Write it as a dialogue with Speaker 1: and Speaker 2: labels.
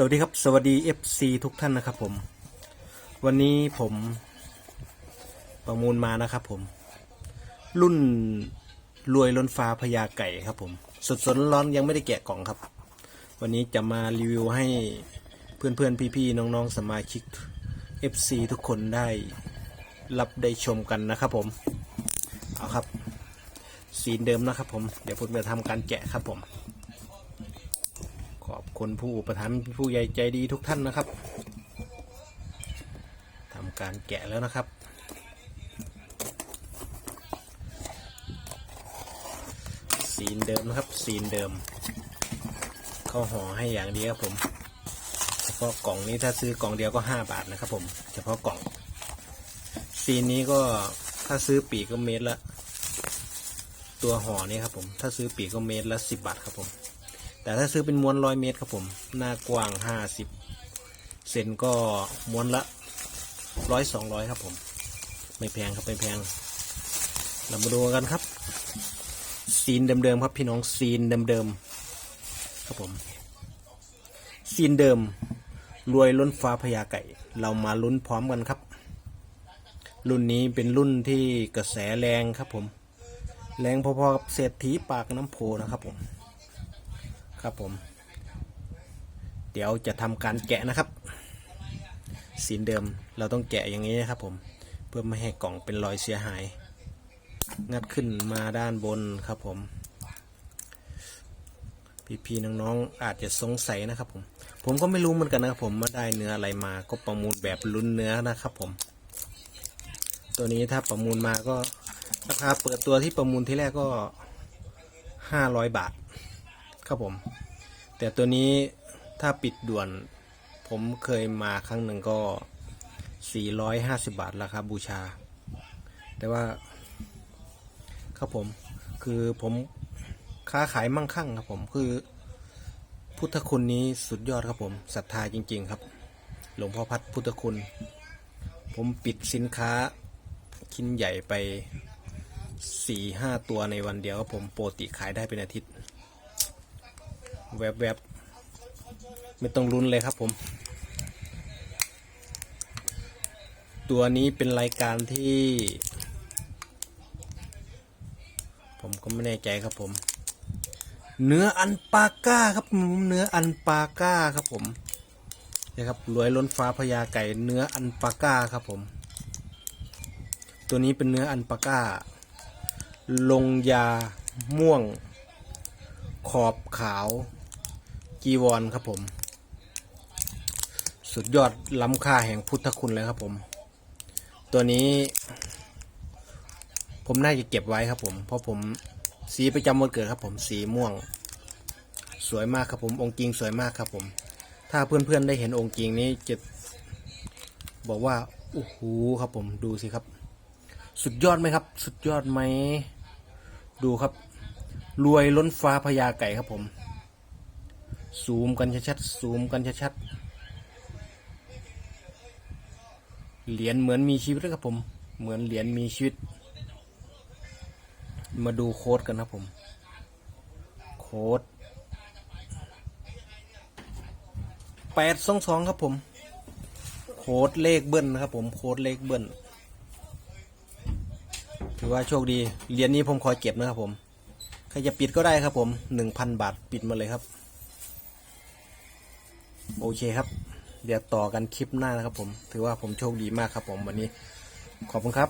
Speaker 1: สวัสดีครับ สวัสดี FC ทุกท่านนะครับผม วันนี้ผมประมูลมานะครับผม รุ่นรวยล้นฟ้าพญาไก่ครับผม สดสดร้อนยังไม่ได้แกะกล่องครับ วันนี้จะมารีวิวให้เพื่อนๆพี่ๆน้องๆสมาชิก FC ทุกคนได้รับได้ชมกันนะครับผม เอาครับสีเดิมนะครับผม เดี๋ยวผมจะทำการแกะครับผม อบคุณผู้อุประทับผู้ใหญ่ใจดีทุกท่านนะครับทำการแกะแล้วนะครับ สีเดิมนะครับ สีเดิม เข้าห่อให้อย่างดีครับผม เฉพาะกล่องนี้ถ้าซื้อกล่องเดียวก็ห้าบาทนะครับผม เฉพาะกล่อง สีนี้ก็ถ้าซื้อปีกก็เมตรละ ตัวห่อนี้ครับผม ถ้าซื้อปีกก็เมตรละสิบบาทครับผม แต่ถ้าซื้อเป็นม้วนร้อยเมตรครับผม หน้ากว้างห้าสิบเซนก็ม้วนละร้อยสองร้อยครับผม ไม่แพงครับไม่แพง เรามาดูกันครับ ซีนเดิมๆครับพี่น้องซีนเดิมๆครับผม ซีนเดิมรวยล้นฟ้าพญาไก่ เรามาลุ้นพร้อมกันครับ รุ่นนี้เป็นรุ่นที่กระแสแรงครับผม แรงพอๆกับเศรษฐีปากน้ำโพนะครับผม ครับผม เดี๋ยวจะทำการแกะนะครับสีเดิมเราต้องแกะอย่างนี้นะครับ ผม เพื่อไม่ให้กล่องเป็นรอยเสียหาย งัดขึ้นมาด้านบนครับผม พี่ๆน้องๆอาจจะสงสัยนะครับผม ผมก็ไม่รู้เหมือนกันนะครับผมมาได้เนื้ออะไรมาก็ประมูลแบบลุ้นเนื้อนะครับผม ตัวนี้ถ้าประมูลมาก็ราคาเปิดตัวที่ประมูลที่แรกก็ห้าร้อยบาท ครับผม แต่ตัวนี้ถ้าปิดด่วน ผมเคยมาครั้งหนึ่งก็ 450 บาทราคาบูชา แต่ว่า ครับผมคือผมค้าขายมั่งคั่งครับผมคือพุทธคุณนี้สุดยอดครับผมศรัทธาจริง ๆ ครับ หลวงพ่อพัดพุทธคุณ ผมปิดสินค้าชิ้นใหญ่ไปสี่ห้าตัวในวันเดียวครับผมโปกติขายได้เป็นอาทิตย์ แวบๆไม่ต้องลุ้นเลยครับผม ตัวนี้เป็นรายการที่ ผมก็ไม่แน่ใจครับผม เนื้ออันปาก้าครับผมเนื้ออันปาก้าครับผมนะครับรวยล้นฟ้าพญาไก่เนื้ออันปาก้าครับผม ตัวนี้เป็นเนื้ออันปาก้า ลงยาม่วง ขอบขาว จีวรครับผม สุดยอดล้ำค่าแห่งพุทธคุณเลยครับผม ตัวนี้ ผมน่าจะเก็บไว้ครับผม เพราะผมสีประจำวันเกิดครับ ผมสีม่วง สวยมากครับผม องค์จริงสวยมากครับผม ถ้าเพื่อนๆได้เห็นองค์จริงนี้จะบอกว่าโอ้โหครับผมดูสิครับ สุดยอดไหมครับ สุดยอดไหม ดูครับ รวยล้นฟ้าพญาไก่ครับผม ซูมกันชัดๆซูมกันชัดๆเหรียญเหมือนมีชีวิตเลยครับผม เหมือนเหรียญมีชีวิต มาดูโค้ดกันครับผม โค้ดแปดสองสองครับผม โค้ดเลขเบิ้ลนะครับผมโค้ดเลขเบิ้ลถือว่าโชคดีเหรียญนี้ผมขอเก็บนะครับผม ใครจะปิดก็ได้ครับผมหนึ่งพันบาทปิดมาเลยครับ โอเคครับ เดี๋ยวต่อกันคลิปหน้านะครับผม ถือว่าผมโชคดีมากครับผมวันนี้ ขอบคุณครับ